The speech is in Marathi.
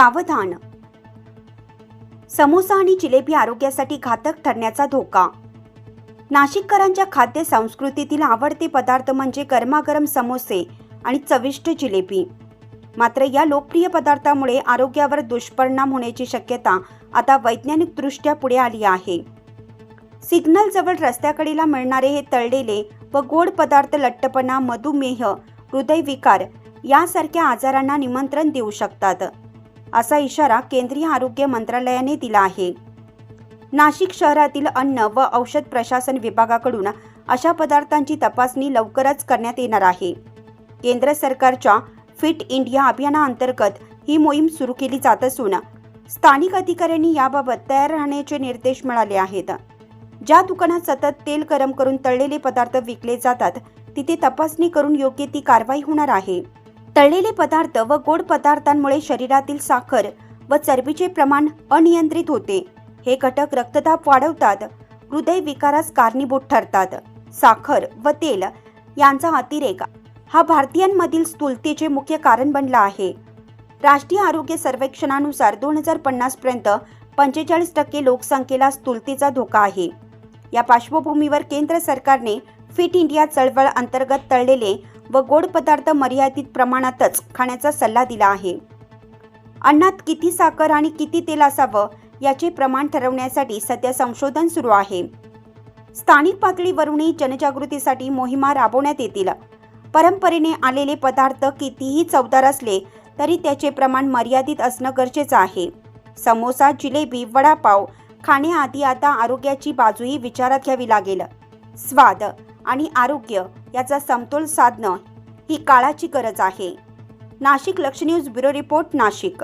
सावधान समोसा आणि जिलेबी आरोग्यासाठी घातक ठरण्याचा धोका. नाशिककरांच्या खाद्य संस्कृतीतील आवडते पदार्थ म्हणजे गरमागरम समोसे आणि चविष्ट जिलेबी. मात्र या लोकप्रिय पदार्थामुळे आरोग्यावर दुष्परिणाम होण्याची शक्यता आता वैज्ञानिकदृष्ट्या पुढे आली आहे. सिग्नल जवळ रस्त्याकडेला मिळणारे हे तळलेले व गोड पदार्थ लट्टपणा मधुमेह हृदयविकार यासारख्या आजारांना निमंत्रण देऊ शकतात. असा इशारा केंद्रीय आरोग्य मंत्रालयाने दिला आहे. नाशिक शहरातील अन्न व औषध प्रशासन विभागाकडून अशा पदार्थांची तपासणी लवकरच करण्यात येणार आहे. केंद्र सरकारच्या फिट इंडिया अभियानाअंतर्गत ही मोहीम सुरू केली जात असून स्थानिक अधिकाऱ्यांनी याबाबत तयार राहण्याचे निर्देश मिळाले आहेत. ज्या दुकानात सतत तेल गरम करून तळलेले पदार्थ विकले जातात तिथे तपासणी करून योग्य ती कारवाई होणार आहे. तळलेले पदार्थ व गोड पदार्थांमुळे शरीरातील साखर व चरबीचे प्रमाण अनियंत्रित होते. हे घटक रक्तदाब वाढवतात हृदय विकारास कारणीभूत ठरतात. साखर व तेल यांचा अतिरेक हा भारतीयांमधील स्थूलतेचे मुख्य कारण बनला आहे. राष्ट्रीय आरोग्य सर्वेक्षणानुसार दोन हजार पन्नास पर्यंत पंचेचाळीस टक्के लोकसंख्येला स्थूलतेचा धोका आहे. या पार्श्वभूमीवर केंद्र सरकारने फिट इंडिया चळवळ अंतर्गत तळलेले व गोड पदार्थ मर्यादित प्रमाणातच खाण्याचा सल्ला दिला आहे. अन्नात किती साखर आणि किती तेल असावं याचे प्रमाण ठरवण्यासाठी सध्या संशोधन सुरू आहे. स्थानिक पातळीवरूनही जनजागृतीसाठी मोहिमा राबवण्यात येतील. परंपरेने आलेले पदार्थ कितीही चवदार असले तरी त्याचे प्रमाण मर्यादित असणं गरजेचं आहे. समोसा जिलेबी वडापाव खाण्याआधी आता आरोग्याची बाजूही विचारात घ्यावी लागेल. स्वाद आणि आरोग्य याचा समतोल साधणं ही काळाची गरज आहे. नाशिक लक्ष न्यूज ब्युरो रिपोर्ट नाशिक.